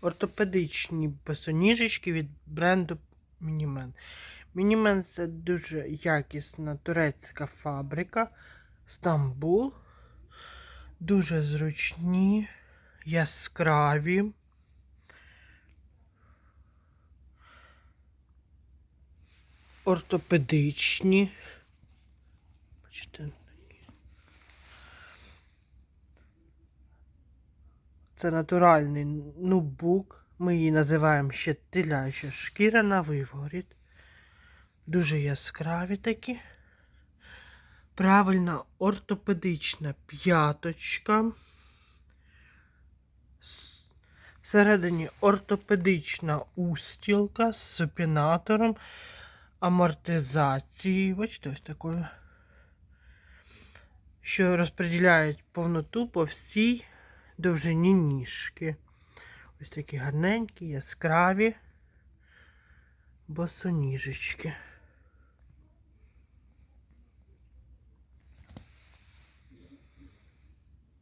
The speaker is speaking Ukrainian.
ортопедичні босоніжечки від бренду Мінімен. Мінімен це дуже якісна турецька фабрика. Стамбул. Дуже зручні, яскраві. Ортопедичні. Бачите, Це натуральний нубук. Ми її називаємо ще теляча шкіра на виворіт. Дуже яскраві такі. Правильна ортопедична п'яточка. Всередині ортопедична устілка з супінатором, амортизацією. Бачите, ось такою. Що розподіляють повноту по всій довжині ніжки. Ось такі гарненькі, яскраві босоніжечки.